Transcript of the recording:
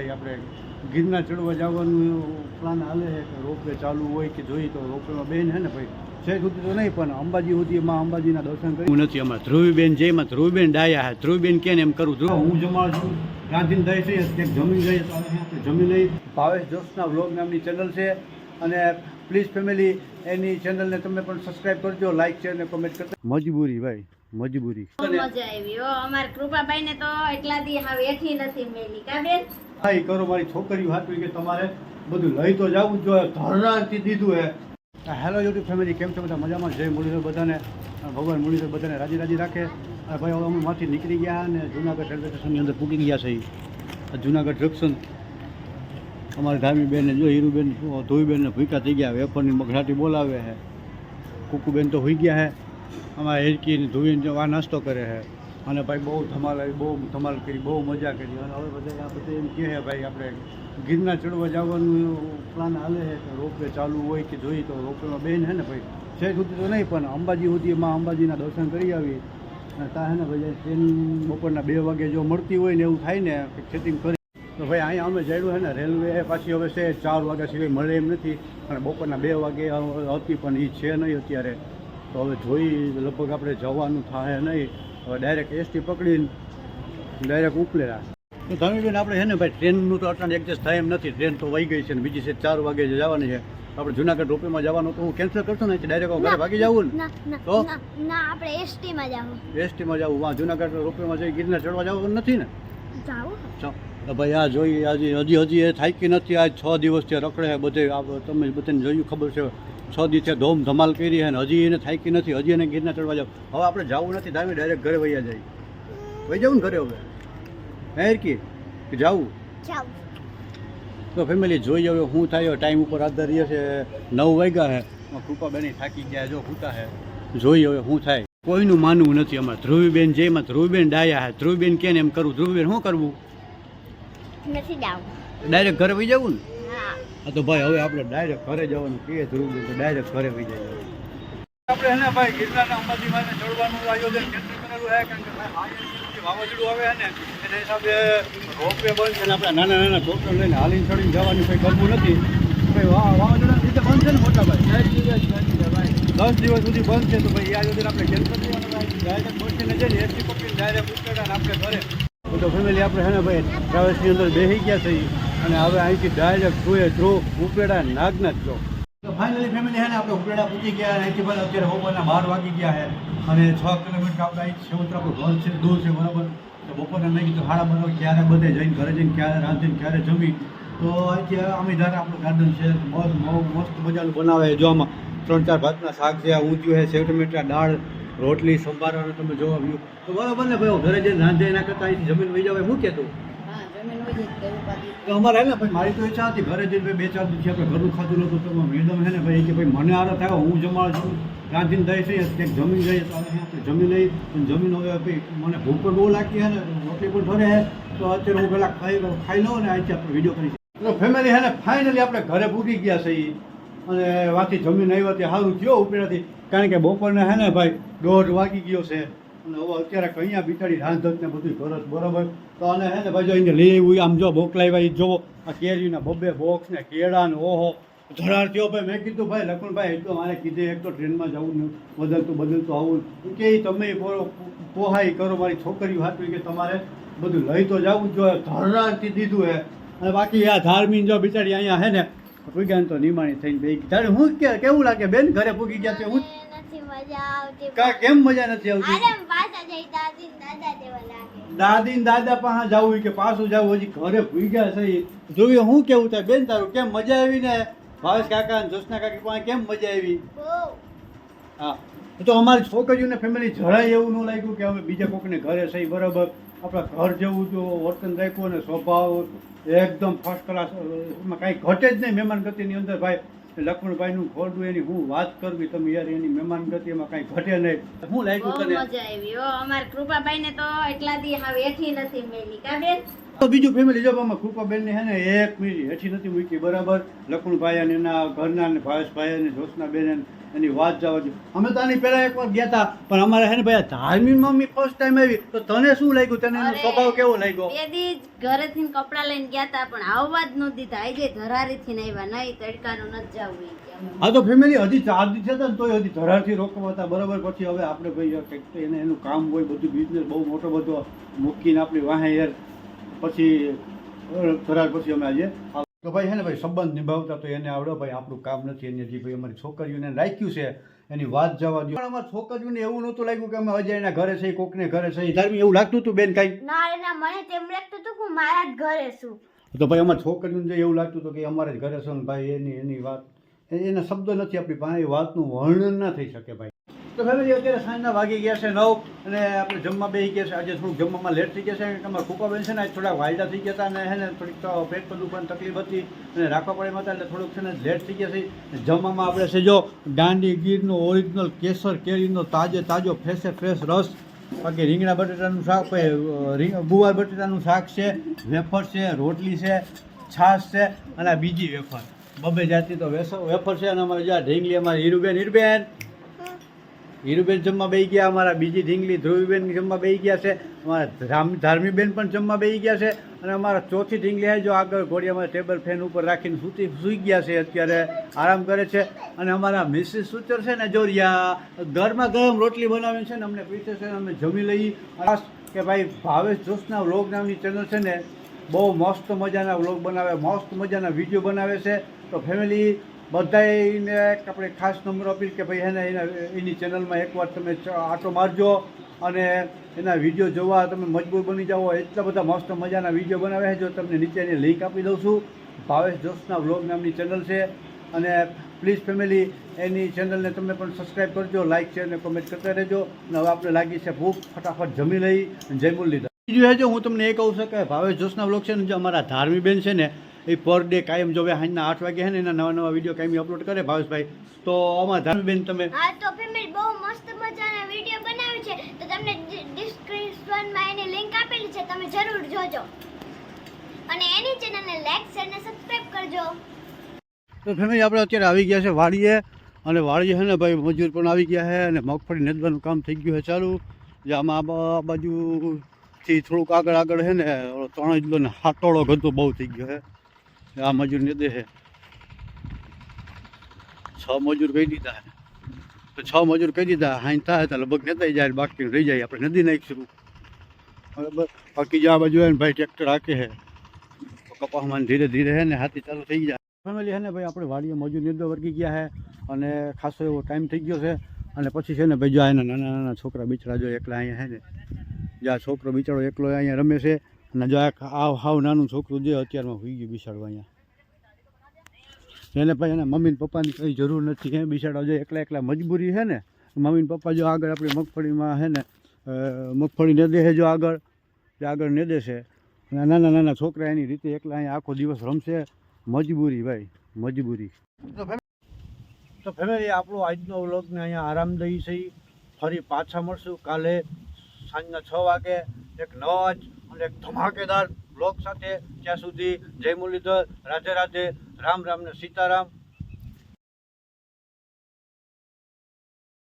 આપણે ગીરના ચડવા જવાનું પ્લાન હાલે છે કે રોપવે ચાલુ હોય કે જોઈએ તો રોપવેમાં બેન છે ને ભાઈ? છે સુધી તો નહીં પણ અંબાજી સુધી માં અંબાજીના દર્શન કર્યું નથી અમારે. ધ્રુવીબેન જયમાં ધ્રુવીબેન ડાયા છે. ધ્રુવીબેન કે એમ કરું. ધ્રુવ હું જમાડ છું. ગાંધીને દઈ છે ક્યાંક જમીન જઈએ તો આપણે આપણે જમી લઈ. ભાવેશ જોશના વ્લોગ નામની ચેનલ છે. અને પ્લીઝ ફેમિલી એની ચેનલને તમે પણ સબસ્ક્રાઈબ કરજો લાઈક શેર ને કમેન્ટ કરજો. મજબૂરી ભાઈ મજબૂરી. મજા આવી અમારા અમાર કૃપાભાઈ ને તો એટલા દી હાવ એઠી નથી મેલી. કા બેન કરો, મારી છોકરીઓ હાથવી કે તમારે બધું લઈ તો જવું જ જોઈએ. ધરણાથી દીધું હે. હેલો યુટ્યુબ ફેમિલી કેમ છો બધા? મજામાં? જય મુરલીધર બધાને. ભગવાન મુરલીધર બધાને રાજી રાજી રાખે. ભાઈ હવે અમે માંથી નીકળી ગયા અને જુનાગઢ રેલવે સ્ટેશનની અંદર પૂકી ગયા છે જુનાગઢ જંકશન. અમારી ધામી બેન જો, હીરુબેન ધોઈબેન ભૂકા થઈ ગયા. વેપરની મગરાટી બોલાવે છે કુકુબેન તો હોઈ ગયા છે અમારા હેરકી ધોઈને આ નાસ્તો કરે છે અને ભાઈ બહુ ધમાલ આવી, બહુ ધમાલ કરી, બહુ મજા કરી. અને હવે બધા આ બધા એમ કહે ભાઈ આપણે ગિરનાર ચડવા જવાનું પ્લાન હાલે છે કે રોપવે ચાલુ હોય કે જોઈએ તો રોપવેમાં બેન હે ને ભાઈ? છે સુધી તો નહીં, પણ અંબાજી સુધી માં અંબાજીના દર્શન કરી આવી અને ત્યાં હે ને ભાઈ, ટ્રેન બપોરના બે વાગે જો મળતી હોય ને એવું થાય ને સેટિંગ કરી તો ભાઈ અહીંયા અમે જઈડું છે ને, રેલવે પાછી હવે છે, ચાર વાગ્યા સિવાય મળે એમ નથી. અને બપોરના બે વાગે હતી પણ એ છે નહીં અત્યારે. તો હવે જોઈ લગભગ આપણે જવાનું થાય નહીં. હવે ડાયરેક્ટ એસટી પકડીને ડાયરેક્ટ ઉપલેરા તો ધમીબેન આપણે છે ને ભાઈ ટ્રેનનું તો અટાણે એડજસ્ટ થાય એમ નથી. ટ્રેન તો વહી ગઈ છે ને બીજી છે ચાર વાગે જવાની છે. આપણે જુનાગઢ રોપેમાં જવાનું તો હું કેન્સલ કરશું ને ડાયરેક્ટ ઘરે ભાગી જવું ને? તો? ના આપણે એસટીમાં જવું એસટીમાં જવું વાં જુનાગઢ રોપેમાં જઈ ગિરનાર ચડવા જવાનું નથી ને? જાવું ભાઈ આ જોઈ હજી હજી હજી એ થાકી નથી. આજ છ દિવસથી રખડે બધે. તમે બધાને જોયું ખબર છે. છ દિવસે ધોમ ધમાલ કરી અને હજી એને થાકી નથી હજી એને ગીરના ચડવા જાવ. હવે આપણે જવું નથી ધામે ડાયરેક્ટ ઘરે વૈયા જાય. વહી જવું ને ઘરે હવે? હે કે જાવું? તો ફેમિલી જોઈએ હવે શું થાય ટાઈમ ઉપર આધાર રહે છે નવ વાગ્યા છે કૃપાબેન થાકી ગયા જો ખૂતા છે જોઈએ હવે શું થાય. કોઈનું માનવું નથી અમારે. ધ્રુવીબેન જેમાં ધ્રુવીબેન ડાયા છે ધ્રુવીબેન કેને એમ કરવું. ધ્રુવીબેન શું કરવું? નથી ડાયરેક્ટ ઘરે વહી જવું ને? હા હા તો ભાઈ હવે આપણે ડાયરેક્ટ ઘરે જવાનું કહીએ ધ્રુવ તો ડાયરેક્ટ ઘરે વહી જાય આપણે એને ભાઈ ગિરનારના અંબાજીમાં ચડવાનું આયોજન કેન્સલ કરેલું છે કારણ કે ભાઈ આ વાવાઝોડું આવે ને એના હિસાબે રોપવે બંધ છે અને આપણે નાના નાના છોકરા લઈને હાલીને ચડીને જવાનું કંઈ કરવું નથી. ભાઈ વા લીધે બંધ છે ને મોટા ભાઈ? દસ દિવસ સુધી બંધ છે તો ભાઈ એ આયોજન આપણે કેન્સલ કરવાનું ડાયરેક્ટ પહોંચીને જઈને એસી પકડીને ડાયરેક્ટ ઉતરેલા ને આપણે ઘરે. તો ફેમિલી આપણે છે ને ભાઈ ટ્રાવેલ્સની અંદર બેસી ગયા છે અને હવે અહીંથી ડાયરેક્ટ થ્રુએ થ્રુ ઉપેડા નાગના ચોક તો ફાઇનલી ફેમિલી છે ને આપણે ઉપેડા પૂછી ગયા અહીંથી પણ અત્યારે બપોરના બાર વાગી ગયા છે. અને છ કિલોમીટર આપણે અહીં સેવત્ર આપણું ઘર છે, દૂર છે, બરાબર? તો બપોરના મેં કીધું હાડા બનાવ ક્યારે બધે જઈને ઘરે જઈને ક્યારે રાંધીને ક્યારે જમી. તો અહીંથી અમે ધારે આપણું ગાર્ડન છે બસ મસ્ત મજાનું બનાવે છે. જો આમાં ત્રણ ચાર ભાતના શાક છે, આ ઊંધિયું છે સેવ ટમેટા દાળ, રોટલી, સંભારો તમે જોવા વ્યૂ તો બરાબર ને ભાઈ ઘરે જઈને રાંધે એના કરતાં અહીંથી જમીન વહી જાવ મૂકે તો અમારે ને, ભાઈ, મારી તો ઈચ્છા હતી ઘરે જઈને બે ચાર દિવસથી આપણે ઘરનું ખાધું નહોતું, તો મેડમ છે ને ભાઈ કે, ભાઈ, મને આરો થયો, હું જમાડ છું ગાંધીને દઈ છે, ક્યાંક જમીન જઈએ તો આપણે જમી લઈ અને જમીન હવે ભાઈ મને ભૂખ પણ બહુ લાગતી છે ને, રોટલી પણ ઠરે છે, તો અત્યારે હું પહેલાં ખાઈ ખાઈ લઉં ને અહીંથી આપણે વીડિયો કરી એટલે ફેમિલી છે ને ફાઇનલી આપણે ઘરે પૂરી ગયા છે. અને વાથી જમીન આવ્યા તે સારું થયો ઉપરેથી કારણ કે બપોરને છે ને ભાઈ દોઢ વાગી ગયો છે. અને હવે અત્યારે કઅહીંયા બિચારી રાંધત ને બધું કરત બરાબર. તો અને હે ને ભાઈ એને આવ્યું આમ જો મોકલાવ્યા ઈ જોવો આ કેરીના બબ્બે બોક્સ ને કેળા ને ઓહો. ધરાર થયો ભાઈ. મેં કીધું, ભાઈ લખનભાઈ એ તો મારે કીધે, એક તો ટ્રેનમાં જવું ને બદલતું બદલતું આવું. કે તમે પોહાઈ કરો મારી છોકરીઓ હાથવી કે તમારે. બધું લઈ તો જવું જ જોઈએ ધરારથી દીધું હે. અને બાકી આ ધાર્મીન જો બિચારી અહીંયા હે ને પૂગ્યા તો નિમાણી થઈને બે તારે હું કે, કેવું લાગે? બેન ઘરે પૂગી ગયા છે, હું? નથી મજા આવતી કા કેમ મજા નથી આવતી? અરે પાછા જઈ દાદી ને દાદા જેવા લાગે. દાદી દાદા પાસે જવું કે પાછું જવું હજી ઘરે ભૂઈ ગયા છે જોયું જોઈએ હું કેવું થાય. બેન તારું કેમ મજા આવી ને? ભાવેશ કાકા ને જોશના કાકી પાસે કેમ મજા આવી? હા. તો અમારી છોકરીઓને ફેમિલી જરાય એવું ન લાગ્યું કે અમે બીજા કોકને ઘરે સહી બરાબર. આપણા ઘર જેવું જો વર્તન રાખ્યું અને સ્વભાવ એકદમ ફર્સ્ટ ક્લાસ કાંઈ ઘટે જ નહીં મહેમાન ગતિની અંદર ભાઈ. લક્ષ્મણભાઈનું ખોરડું એની હું વાત કરવી તમે યાર એની મહેમાન ગતિ એમાં કાંઈ ઘટે નહીં. હું લાગ્યું તને? મજા આવી ઓ અમાર કૃપાભાઈ ને તો એટલા દી હાવ એઠી નથી મેલી કા બેન? તો બીજું ફેમિલી જો આમાં કૃપાબેનને હે ને એક મિનિટ હેઠી નથી મૂકી બરાબર? લખુણભાઈ અને એના ઘરના અને ભાવેશભાઈ અને અને એની વાત જવા દો. અમે તો આની પહેલાં એકવાર ગયા હતા પણ અમારે હે ને ભાઈ આ ધાર્મિક મમ્મી ફર્સ્ટ ટાઈમ આવી તો તને શું લાગ્યું? તને એનો સ્વભાવ કેવો લાગ્યો? એદી ઘરેથી કપડાં લઈને ગયા હતા પણ આવવા જ ન દીધા. આજે ધરારીથી આવ્યા નહીં તડકાનું ન જવું. હા તો ફેમિલી હજી ચાર દિવસ હતા ને તોય હજી ધરારથી રોકવા હતા. બરાબર પછી હવે આપણે ભાઈ એને એનું કામ હોય બધું બિઝનેસ બહુ મોટો બધો મૂકીને આપણી વાહે યાર પછી અ, પછી અમે આજે તો ભાઈ હે ને ભાઈ સંબંધ નિભાવતા તો એને આવડે. ભાઈ આપણું કામ નથી. એને જે ભાઈ અમારી છોકરીઓને રાખ્યું છે. એની વાત જવા દો પણ અમારા છોકરીઓને એવું નહોતું લાગ્યું કે અમે અજયના ઘરે છે કોકને ઘરે છે. ધાર્મિક એવું લાગતું હતું બેન કઈ? ના એના મને તેમ લાગતું હતું કે મારા જ ઘરે છું. તો ભાઈ અમારા છોકરીઓને એવું લાગતું હતું કે અમારે જ ઘરે છે ને ભાઈ એની એની વાત. એના શબ્દો નથી આપણી પાસે. એ વાતનું વર્ણન ના થઈ શકે ભાઈ. તો ફેમિલી અત્યારે સાંજના વાગી ગયા છે નવ અને આપણે જમવા બેસી ગયા છે. આજે થોડુંક જમવામાં લેટ થઈ ગયા છે. કારણ કે બેન છે ને, આજ થોડા વાયદા થઈ ગયા હતા અને હે ને, થોડીક પેટ પર પણ તકલીફ હતી અને રાખવા પડે હતા એટલે થોડુંક છે ને લેટ થઈ ગયા છે. જમવામાં આપણે છે જો દાંડી ગીરનો ઓરિજિનલ કેસર, કેરીનો તાજે તાજો ફ્રેશે ફ્રેશ રસ, બાકી રીંગણા બટેટાનું શાક ગુવાર બટેટાનું શાક છે, વેફર છે, રોટલી છે, છાશ છે અને બીજી વેફર. બબે જાતિ તો વેફર છે અને અમારે જ્યાં ઢીંગલી અમારે હીરુબેન હીરુબેન! હીરુબેન જમવા બેસી ગયા, અમારા બીજી ઢીંગલી ધ્રુવીબેન જમવા બેસી ગયા છે, અમારા ધાર્મીબેન પણ જમવા બેસી ગયા છે, અને અમારા ચોથી ઢીંગલી જો આગળ ઘોડી અમારા ટેબલ ફેન ઉપર રાખીને સૂતી સૂઈ ગયા છે, અત્યારે આરામ કરે છે, અને અમારા મિસિસ સૂચર છે ને, જોરિયા ગરમા ગરમ રોટલી બનાવી છે ને, અમને પીછે છે, અમે જમી લઈ ખાસ કે ભાઈ, ભાવેશ જોશના વ્લોગ નામની ચેનલ છે ને, બહુ મસ્ત મજાના વ્લોગ બનાવે, મસ્ત મજાના વીડિયો બનાવે છે, તો ફેમિલી બધાને આપણે ખાસ નંબર અપીલ કે ભાઈ એને એના એની ચેનલમાં એકવાર તમે આટો મારજો અને એના વીડિયો જોવા તમે મજબૂર બની જાઓ. એટલા બધા મસ્ત મજાના વીડિયો બનાવ્યા છે. જો તમને નીચે એની લિંક આપી દઉં છું. ભાવેશ જોશના વ્લોગ નામની ચેનલ છે. અને પ્લીઝ ફેમિલી એની ચેનલને તમે પણ સબસ્ક્રાઈબ કરજો લાઇક શેર અને કોમેન્ટ કરતા રહેજો. અને હવે આપણે લાગી છે ભૂખ. ફટાફટ જમી લઈ જયમુલ લીધા બીજું એ જો હું તમને એ કહું છું કે ભાવેશ જોશના વ્લોગ છે ને, જો અમારા ધાર્મી બેન છે ને એ પર ડે કાયમ જો હવે સાંજના આઠ વાગે છે ને એના નવા નવા વીડિયો કાયમી અપલોડ કરે ભાવેશભાઈ તો આમાં ધાર્મી બેન તમે? હા તો ફેમિલી બહુ મસ્ત મજાના વીડિયો બનાવ્યો છે. તો તમને ડિસ્ક્રિપ્શનમાં એની લિંક આપેલી છે તમે જરૂર જોજો. અને એની ચેનલને લાઈક શેર અને સબસ્ક્રાઇબ કરજો. તો ફેમિલી આપણે અત્યારે આવી ગયા છે વાડીએ અને વાડીએ છે ને ભાઈ મજૂર પણ આવી ગયા છે અને મગફળી નેદવાનું કામ થઈ ગયું છે ચાલુ. જે આમાં આ બાજુથી થોડુંક આગળ આગળ છે ને ત્રણ કિલો ને હાટોળો ગતો બહુ થઈ ગયો છે આ મજૂર દે છે છ મજૂર કહી દીધા તો છ મજૂર કહી દીધા હાઈ થાય તો લગભગ નેતાઈ જાય બાકી રહી જાય, આપણે નદી નાખીશું. બરાબર? બાકી જે આ બાજુ હોય ને ભાઈ ટ્રેક્ટર હાકે તો કપાસમાં ધીરે ધીરે છે ને હાથી ચાલુ થઈ જાય ફેમિલી છે ને ભાઈ, આપણે વાડીએ મજૂર નિર્દો વર્ગી ગયા છે અને ખાસો એવો ટાઈમ થઈ ગયો છે. અને પછી છે ને ભાઈ જો એના નાના નાના છોકરા બિચારા જો એકલા અહીંયા છે ને. જ્યાં છોકરો બિચારો એકલો અહીંયા રમે છે અને જો આ હાવ નાનું છોકરું જે અત્યારમાં હોઈ ગયું બિસાડવા અહીંયા. એને પછી એના મમ્મી ને પપ્પાની કંઈ જરૂર નથી એ બિસાડવા જો એકલા એકલા મજબૂરી છે ને મમ્મી ને પપ્પા જો આગળ આપણી મગફળીમાં છે ને મગફળી નદે દેશે જો આગળ જે આગળ ને દેશે. નાના નાના છોકરા એની રીતે એકલા અહીંયા આખો દિવસ રમશે. મજબૂરી ભાઈ, મજબૂરી. તો ફેમિલી આપણો આજનો વ્લોગને અહીંયા આરામદાયી છે ફરી પાછા મળશું કાલે સાંજના છ વાગે, એક નવા જ અને ધમાકેદાર વ્લોગ સાથે ત્યાં સુધી જય મુરલીધર રાધે રાધે રામ રામ ને સીતારામ.